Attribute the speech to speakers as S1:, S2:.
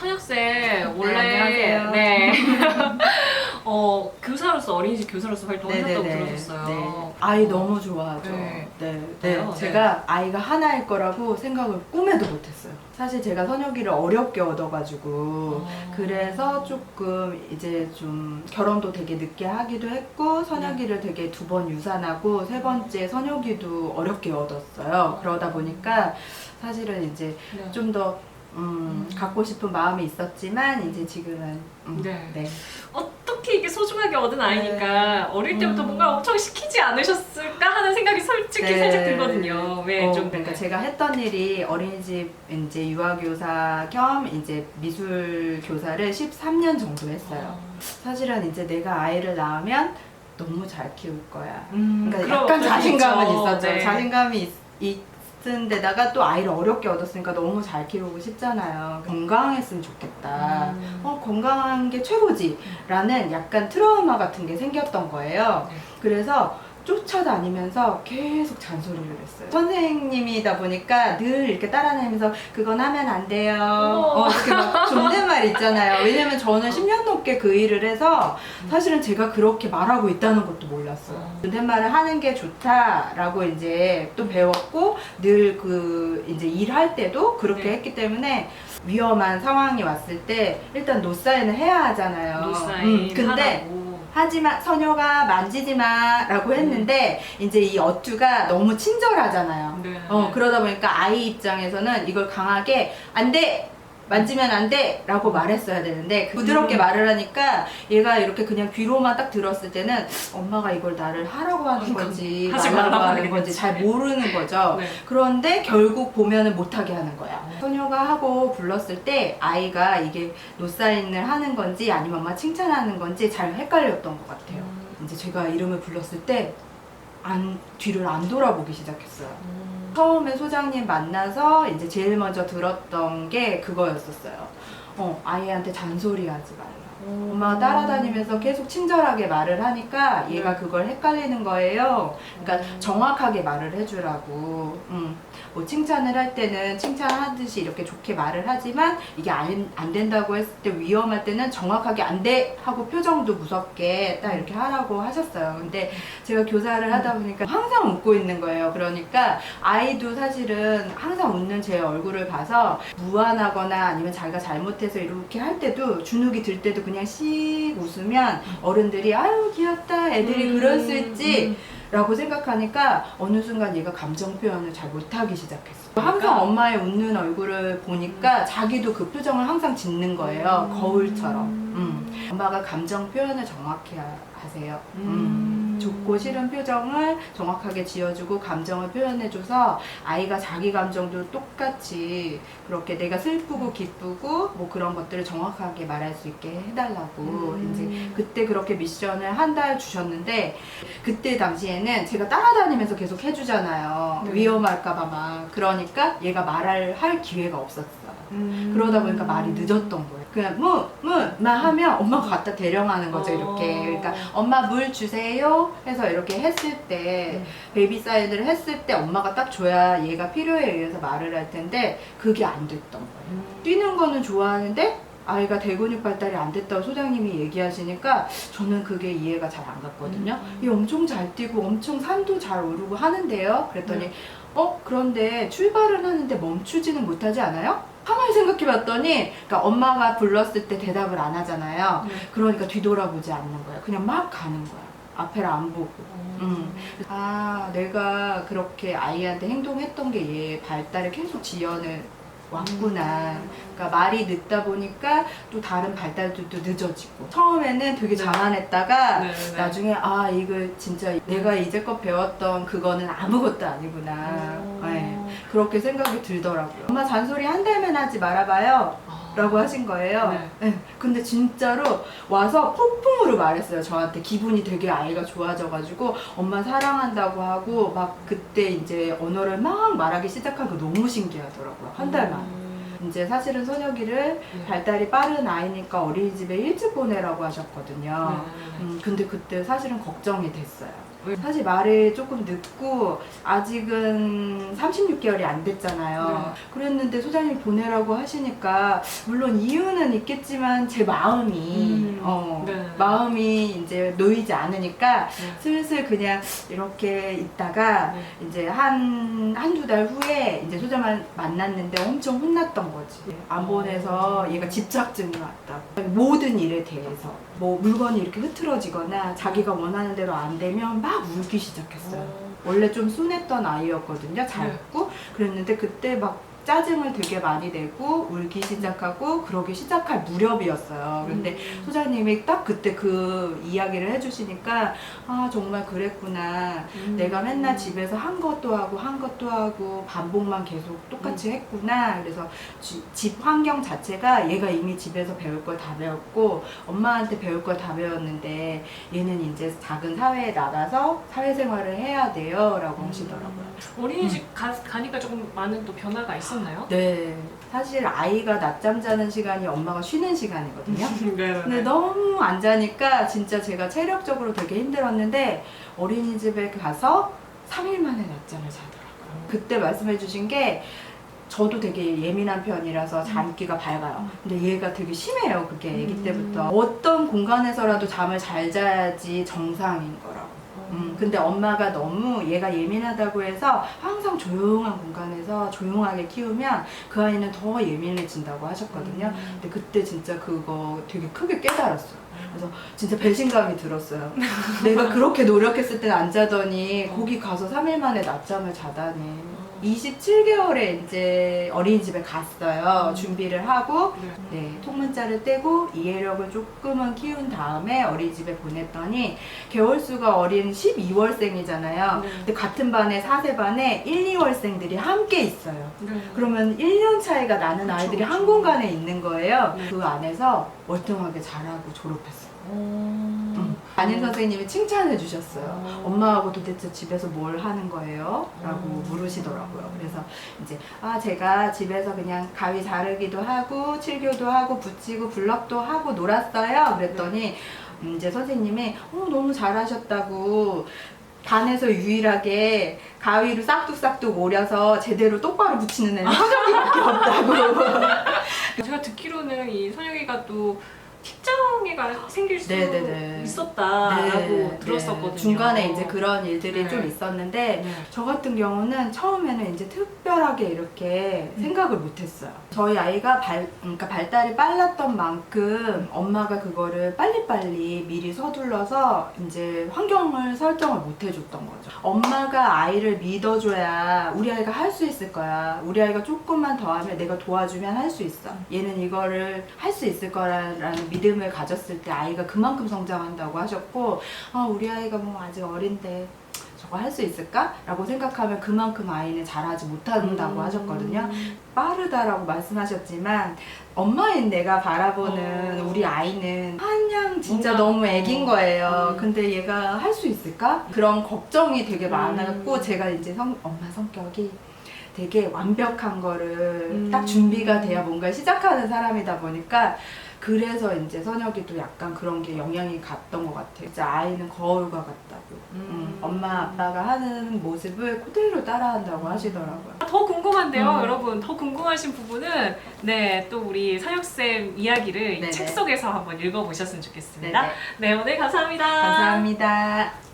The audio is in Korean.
S1: 선혁쌤 원래
S2: 안녕하세요.
S1: 네. 어 교사로서 어린이집 교사로서 활동하셨다고. 들었었어요.
S2: 네. 아이 너무 좋아하죠.
S1: 네.
S2: 네.
S1: 그래요?
S2: 네.
S1: 네.
S2: 제가 아이가 하나일 거라고 생각을 꿈에도 못했어요. 사실 제가 선혁이를 어렵게 얻어가지고
S1: 어.
S2: 그래서 조금 이제 좀 결혼도 되게 늦게 하기도 했고 선혁이를 되게 두 번 유산하고 세 번째 선혁이도 어렵게 얻었어요. 그러다 보니까 사실은 이제
S1: 네.
S2: 좀 더 음,
S1: 음.
S2: 갖고 싶은 마음이 있었지만 이제 지금은 음,
S1: 네.
S2: 네.
S1: 어떻게 이게 소중하게 얻은 아이니까 어릴 때부터
S2: 음.
S1: 뭔가 엄청 시키지 않으셨을까 하는 생각이 솔직히
S2: 네.
S1: 살짝 들거든요. 왜
S2: 어,
S1: 좀
S2: 그러니까 제가 했던 일이 어린이집 이제 유아교사 겸 이제 미술 교사를 13년 정도 했어요. 사실은 이제 내가 아이를 낳으면 너무 잘 키울 거야.
S1: 음,
S2: 그러니까
S1: 그런
S2: 약간 자신감은
S1: 있죠.
S2: 있었죠.
S1: 네.
S2: 자신감이 있, 있은 데다가 또 아이를 어렵게 얻었으니까 너무 잘 키우고 싶잖아요. 건강했으면 좋겠다.
S1: 음.
S2: 어, 건강한 게 최고지. 라는 약간 트라우마 같은 게 생겼던 거예요.
S1: 네.
S2: 그래서 쫓아다니면서 계속 잔소리를 했어요. 선생님이다 보니까 늘 이렇게 따라다니면서 그건 하면 안 돼요.
S1: 어,
S2: 이렇게 막 존댓말 있잖아요. 왜냐면 저는 10년 넘게 그 일을 해서 사실은 제가 그렇게 말하고 있다는 것도 몰랐어요.
S1: 어.
S2: 존댓말을 하는 게 좋다라고 이제 또 배웠고 늘 그 이제 일할 때도 그렇게
S1: 네.
S2: 했기 때문에 위험한 상황이 왔을 때 일단 노사인을 해야 하잖아요.
S1: 노사인
S2: 음, 근데
S1: 하라고.
S2: 하지마 선효가 만지지 마라고 했는데 이제 이 어투가 너무 친절하잖아요.
S1: 네.
S2: 어 그러다 보니까 아이 입장에서는 이걸 강하게 안돼 만지면 안 돼 라고 말했어야 되는데 부드럽게
S1: 음.
S2: 말을 하니까 얘가 이렇게 그냥 귀로만 딱 들었을 때는 엄마가 이걸 나를 하라고 하는 건지
S1: 하지
S2: 말라고 하는 건지. 잘 모르는 거죠.
S1: 네.
S2: 그런데 결국 보면은 못하게 하는 거야.
S1: 네.
S2: 소녀가 하고 불렀을 때 아이가 이게 노사인을 하는 건지 아니면 엄마 칭찬하는 건지 잘 헷갈렸던 것 같아요.
S1: 음.
S2: 이제 제가 이름을 불렀을 때 안, 뒤를 안 돌아보기 시작했어요.
S1: 음.
S2: 처음에 소장님 만나서 이제 제일 먼저 들었던 게 그거였었어요. 어, 아이한테 잔소리하지 말라. 엄마가 따라다니면서 계속 친절하게 말을 하니까 얘가
S1: 네.
S2: 그걸 헷갈리는 거예요. 그러니까
S1: 음.
S2: 정확하게 말을 해주라고. 음. 뭐 칭찬을 할 때는 칭찬하듯이 이렇게 좋게 말을 하지만 이게 안, 안 된다고 했을 때 위험할 때는 정확하게 안 돼 하고 표정도 무섭게 딱 이렇게 하라고 하셨어요. 근데 제가 교사를 하다 보니까 항상 웃고 있는 거예요. 그러니까 아이도 사실은 항상 웃는 제 얼굴을 봐서 무안하거나 아니면 자기가 잘못해서 이렇게 할 때도 주눅이 들 때도 그냥 씩 웃으면 어른들이 아유 귀엽다 애들이 그럴 수 있지
S1: 음.
S2: 라고 생각하니까 어느 순간 얘가 감정 표현을 잘 못하기 시작했어.
S1: 그러니까?
S2: 항상 엄마의 웃는 얼굴을 보니까 자기도 그 표정을 항상 짓는 거예요.
S1: 음.
S2: 거울처럼. 음. 엄마가 감정 표현을 정확히 하- 하세요. 음.
S1: 음.
S2: 좋고 싫은 표정을 정확하게 지어주고 감정을 표현해줘서 아이가 자기 감정도 똑같이 그렇게 내가 슬프고 기쁘고 뭐 그런 것들을 정확하게 말할 수 있게 해달라고
S1: 음.
S2: 이제 그때 그렇게 미션을 한 달 주셨는데 그때 당시에는 제가 따라다니면서 계속 해주잖아요.
S1: 네.
S2: 위험할까봐 막 그러니까 얘가 말을 할 기회가 없었어.
S1: 음.
S2: 그러다 보니까 말이 늦었던 거예요. 그냥 무, 무, 마 하면 엄마가 갖다 대령하는 거죠, 이렇게.
S1: 어.
S2: 그러니까 엄마 물 주세요 해서 이렇게 했을 때,
S1: 음.
S2: 베이비 사이드를 했을 때 엄마가 딱 줘야 얘가 필요에 의해서 말을 할 텐데, 그게 안 됐던 거예요.
S1: 음.
S2: 뛰는 거는 좋아하는데, 아이가 대근육 발달이 안 됐다고 소장님이 얘기하시니까 저는 그게 이해가 잘 안 갔거든요.
S1: 음.
S2: 얘 엄청 잘 뛰고 엄청 산도 잘 오르고 하는데요. 그랬더니
S1: 네.
S2: 어 그런데 출발은 하는데 멈추지는 못하지 않아요? 가만히 생각해 봤더니 그러니까 엄마가 불렀을 때 대답을 안 하잖아요.
S1: 네.
S2: 그러니까 뒤돌아보지 않는 거야. 그냥 막 가는 거야. 앞에를 안 보고. 음. 아 내가 그렇게 아이한테 행동했던 게 얘 발달에 계속 지연을 왔구나. 그러니까 말이 늦다 보니까 또 다른 발달도 또 늦어지고 처음에는 되게
S1: 네.
S2: 자만했다가
S1: 네, 네.
S2: 나중에 아 이거 진짜 내가 이제껏 배웠던 그거는 아무것도 아니구나
S1: 어.
S2: 네, 그렇게 생각이 들더라고요 엄마 잔소리 한 달만 하지 말아봐요
S1: 아.
S2: 라고 하신 거예요
S1: 네.
S2: 네, 근데 진짜로 와서 폭풍으로 말했어요 저한테 기분이 되게 아이가 좋아져가지고 엄마 사랑한다고 하고 막 그때 이제 언어를 막 말하기 시작한 거 너무 신기하더라고요 한 달만
S1: 음.
S2: 이제 사실은 선혁이를
S1: 네.
S2: 발달이 빠른 아이니까 어린이집에 일찍 보내라고 하셨거든요
S1: 네.
S2: 음, 근데 그때 사실은 걱정이 됐어요.
S1: 왜?
S2: 사실 말이 조금 늦고 아직은 36개월이 안 됐잖아요. 그랬는데 소장님 보내라고 하시니까 물론 이유는 있겠지만 제 마음이
S1: 음.
S2: 어,
S1: 네.
S2: 마음이 이제 놓이지 않으니까
S1: 네.
S2: 슬슬 그냥 이렇게 있다가
S1: 네.
S2: 이제 한, 한두 달 후에 이제 소장만 만났는데 엄청 혼났던 거지. 안 보내서 얘가 집착증이 왔다고. 모든 일에 대해서. 뭐 물건이 이렇게 흐트러지거나 자기가 원하는 대로 안 되면 막 울기 시작했어요. 원래 좀 순했던 아이였거든요. 잘고 그랬는데 그때 막 짜증을 되게 많이 내고 울기 시작하고 그러기 시작할 무렵이었어요. 근데
S1: 음.
S2: 소장님이 딱 그때 그 이야기를 해주시니까 아 정말 그랬구나.
S1: 음.
S2: 내가 맨날 집에서 한 것도 하고 한 것도 하고 반복만 계속 똑같이
S1: 음.
S2: 했구나. 그래서 지- 집 환경 자체가 얘가 이미 집에서 배울 걸 다 배웠고 엄마한테 배울 걸 다 배웠는데 얘는 이제 작은 사회에 나가서 사회생활을 해야 돼요라고 하시더라고요.
S1: 어린이집 가, 가니까 조금 많은 또 변화가 있 었나요?
S2: 네, 사실 아이가 낮잠 자는 시간이 엄마가 쉬는 시간이거든요.
S1: 네.
S2: 근데 너무 안 자니까 진짜 제가 체력적으로 되게 힘들었는데 어린이집에 가서 3일 만에 낮잠을 자더라고요. 그때 말씀해 주신 게 저도 되게 예민한 편이라서 잠기가 밝아요. 근데 얘가 되게 심해요. 그게 아기
S1: 음.
S2: 때부터. 어떤 공간에서라도 잠을 잘 자야지 정상인 거라고. 음, 근데 엄마가 너무 얘가 예민하다고 해서 항상 조용한 공간에서 조용하게 키우면 그 아이는 더 예민해진다고 하셨거든요.
S1: 음.
S2: 근데 그때 진짜 그거 되게 크게 깨달았어요. 그래서 진짜 배신감이 들었어요. 내가 그렇게 노력했을 때는 안 자더니 거기 가서 3일 만에 낮잠을 자다니. 27개월에 이제 어린이집에 갔어요.
S1: 음.
S2: 준비를 하고
S1: 네.
S2: 네, 통문자를 떼고 이해력을 조금은 키운 다음에 어린이집에 보냈더니 개월수가 어린 12월생이잖아요.
S1: 네.
S2: 근데 같은 반에 4세 반에 1, 2월생들이 함께 있어요.
S1: 네.
S2: 그러면 1년 차이가 나는
S1: 그쵸,
S2: 아이들이
S1: 그쵸.
S2: 한 공간에 있는 거예요.
S1: 네.
S2: 그 안에서 월등하게 잘하고 졸업했어요.
S1: 음.
S2: 음. 담임 선생님이 칭찬해 주셨어요.
S1: 어.
S2: 엄마하고 도대체 집에서 뭘 하는 거예요? 라고
S1: 음.
S2: 물으시더라고요. 그래서 이제, 아, 제가 집에서 그냥 가위 자르기도 하고, 칠교도 하고, 붙이고, 블럭도 하고 놀았어요. 그랬더니, 음, 이제 선생님이, 어, 너무 잘하셨다고. 반에서 유일하게 가위로 싹둑싹둑 오려서 제대로 똑바로 붙이는 애는 선생님밖에 없다고.
S1: 제가 듣기로는 이 선영이가 또 틱장애가 생길 수
S2: 네네네.
S1: 있었다라고
S2: 네,
S1: 들었었거든요.
S2: 네. 중간에 이제 그런 일들이
S1: 네.
S2: 좀 있었는데,
S1: 네.
S2: 저 같은 경우는 처음에는 이제 특별하게 이렇게
S1: 음.
S2: 생각을 못했어요. 저희 아이가 발, 그러니까 발달이 빨랐던 만큼 엄마가 그거를 빨리빨리 미리 서둘러서 이제 환경을 설정을 못 해줬던 거죠. 엄마가 아이를 믿어줘야 우리 아이가 할 수 있을 거야. 우리 아이가 조금만 더 하면 내가 도와주면 할 수 있어. 얘는 이거를 할 수 있을 거라는 믿음을 가 졌을 때 아이가 그만큼 성장한다고 하셨고, 아, 우리 아이가 뭐 아직 어린데 저거 할 수 있을까? 라고 생각하면 그만큼 아이는 잘하지 못한다고
S1: 음.
S2: 하셨거든요. 빠르다라고 말씀하셨지만 엄마인 내가 바라보는
S1: 어.
S2: 우리 아이는 한양 진짜
S1: 뭔가,
S2: 너무 애긴
S1: 어.
S2: 거예요.
S1: 음.
S2: 근데 얘가 할 수 있을까? 그런 걱정이 되게
S1: 음.
S2: 많았고 제가 이제 성, 엄마 성격이 되게 완벽한 거를
S1: 음.
S2: 딱 준비가 돼야 뭔가 시작하는 사람이다 보니까 그래서 이제 선혁이도 약간 그런 게 영향이 갔던 것 같아요. 진짜 아이는 거울과 같다고. 음, 엄마 아빠가 하는 모습을 그대로 따라한다고 하시더라고요.
S1: 더 궁금한데요,
S2: 음.
S1: 여러분. 더 궁금하신 부분은 네, 또 우리 사육쌤 이야기를 이
S2: 네네.
S1: 책 속에서 한번 읽어보셨으면 좋겠습니다.
S2: 네네.
S1: 네, 오늘 감사합니다.
S2: 감사합니다.